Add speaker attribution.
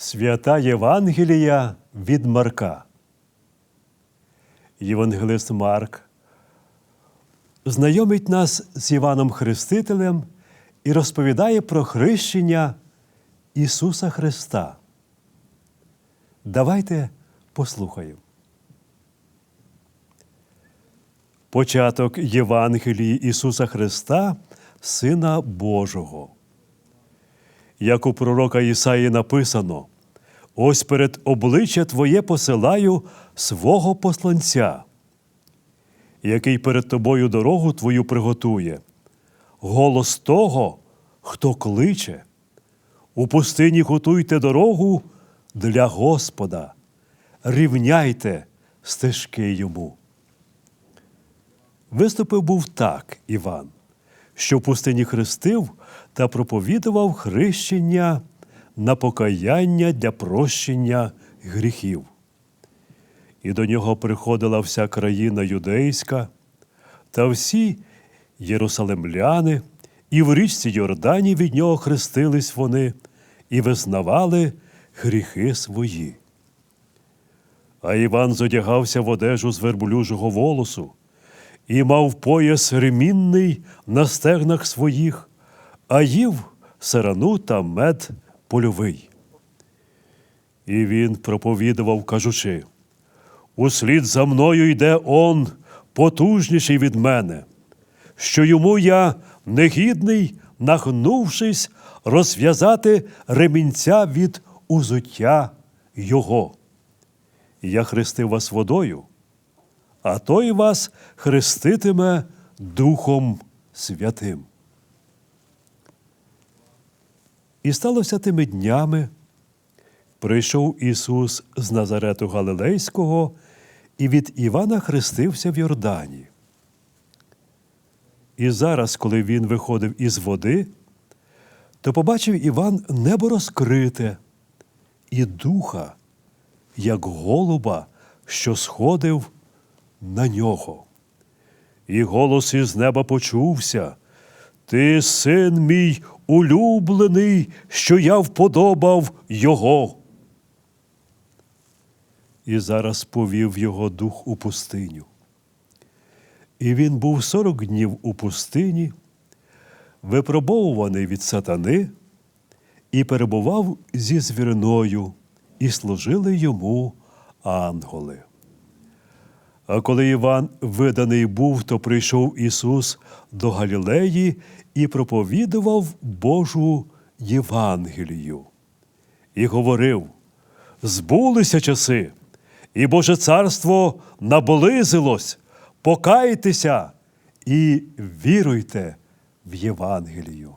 Speaker 1: Свята Євангелія від Марка. Євангелист Марк знайомить нас з Іваном Хрестителем і розповідає про хрещення Ісуса Христа. Давайте послухаємо. Початок Євангелії Ісуса Христа, Сина Божого. Як у пророка Ісаї написано: Ось перед обличчя Твоє посилаю свого посланця, який перед тобою дорогу Твою приготує, голос того, хто кличе. У пустині готуйте дорогу для Господа, рівняйте стежки йому. Виступив був так Іван, що в пустині хрестив та проповідував хрещення на покаяння для прощення гріхів. І до нього приходила вся країна юдейська та всі єрусалимляни, і в річці Йордані від нього хрестились вони і визнавали гріхи свої. А Іван зодягався в одежу з верблюжого волосу і мав пояс ремінний на стегнах своїх, а їв сарану та мед польовий. І він проповідував, кажучи: Услід за мною йде он, потужніший від мене, що йому я негідний, нагнувшись, розв'язати ремінця від узуття його. Я хрестив вас водою, а той вас хреститиме Духом Святим. І сталося тими днями. Прийшов Ісус з Назарету Галилейського і від Івана хрестився в Йордані. І зараз, коли він виходив із води, то побачив Іван небо розкрите і духа, як голуба, що сходив на нього. І голос із неба почувся. Ти син мій улюблений, що я вподобав його. І зараз повів його дух у пустиню. І він був сорок днів у пустині, випробовуваний від сатани, і перебував зі звіриною, і служили йому ангели. А коли Іван виданий був, то прийшов Ісус до Галілеї і проповідував Божу Євангелію. І говорив: збулися часи, і Боже царство наблизилось, покайтеся і віруйте в Євангелію.